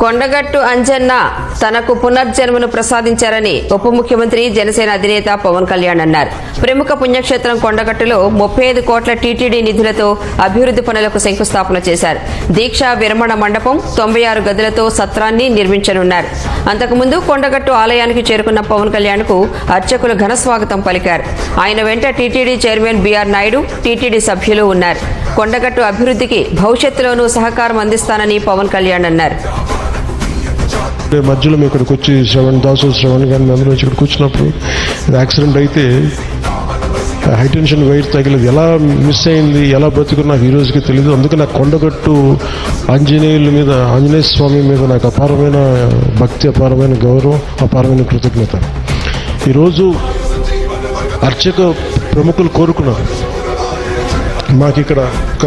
కొండగట్టు అంజన్న తనకు పునర్జన్మను ప్రసాదించారని ఉప ముఖ్యమంత్రి జనసేన అధినేత పవన్ కళ్యాణ్ అన్నారు. ప్రముఖ పుణ్యక్షేత్రం కొండగట్టులో ముప్పై ఐదు కోట్ల టీటీడీ నిధులతో అభివృద్ధి పనులకు శంకుస్థాపన చేశారు. దీక్షా విరమణ మండపం తొంభై ఆరు గదులతో సత్రాన్ని నిర్మించనున్నారు. అంతకుముందు కొండగట్టు ఆలయానికి చేరుకున్న పవన్ కళ్యాణ్కు అర్చకులు ఘన స్వాగతం పలికారు. ఆయన వెంట TTD chairman BR Naidu TTD సభ్యులు ఉన్నారు. కొండగట్టు అభివృద్ధికి భవిష్యత్తులోనూ సహకారం అందిస్తానని పవన్ కళ్యాణ్ అన్నారు. అంటే మధ్యలో మేము ఇక్కడికి వచ్చి శ్రవణ్ దాసు శ్రవణ్ కానీ అందరూ వచ్చి ఇక్కడికి వచ్చినప్పుడు యాక్సిడెంట్ అయితే హైటెన్షన్ వైర్ తగిలేదు. ఎలా మిస్ అయింది ఎలా బ్రతుకు నాకు ఈ రోజుకి తెలియదు అందుకే నాకు కొండగట్టు ఆంజనేయుల మీద ఆంజనేయ స్వామి మీద నాకు అపారమైన భక్తి అపారమైన గౌరవం అపారమైన కృతజ్ఞత. ఈరోజు అర్చక ప్రముఖులు కోరుకున్నారు. మాకు ఇక్కడ ఒక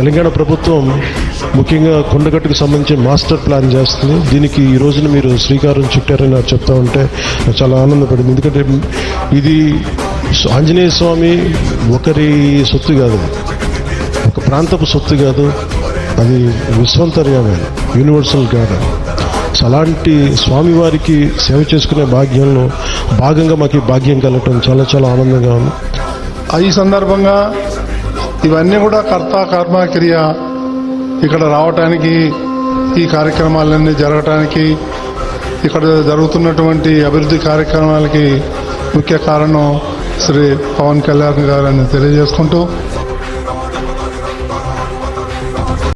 తెలంగాణ ప్రభుత్వం ముఖ్యంగా కొండగట్టుకు సంబంధించి మాస్టర్ ప్లాన్ చేస్తుంది. దీనికి ఈ రోజున మీరు శ్రీకారం చుట్టారని నాకు చెప్తా ఉంటే నాకు చాలా ఆనందపడింది. ఎందుకంటే ఇది ఆంజనేయ స్వామి ఒకరి సొత్తు కాదు. ఒక ప్రాంతపు సొత్తు కాదు. అది విశ్వంతర్యమైన యూనివర్సల్ కాదు సో అలాంటి స్వామివారికి సేవ చేసుకునే భాగ్యంలో భాగంగా మాకు ఈ భాగ్యం కలగటం చాలా చాలా ఆనందంగా ఉంది. ఈ సందర్భంగా ఇవన్నీ కూడా కర్త కర్మ క్రియ ఇక్కడ రావటానికి ఈ కార్యక్రమాలన్నీ జరగటానికి ఇక్కడ జరుగుతున్నటువంటి అభివృద్ధి కార్యక్రమాలకి ముఖ్య కారణం శ్రీ పవన్ కళ్యాణ్ గారని తెలియజేసుకుంటూ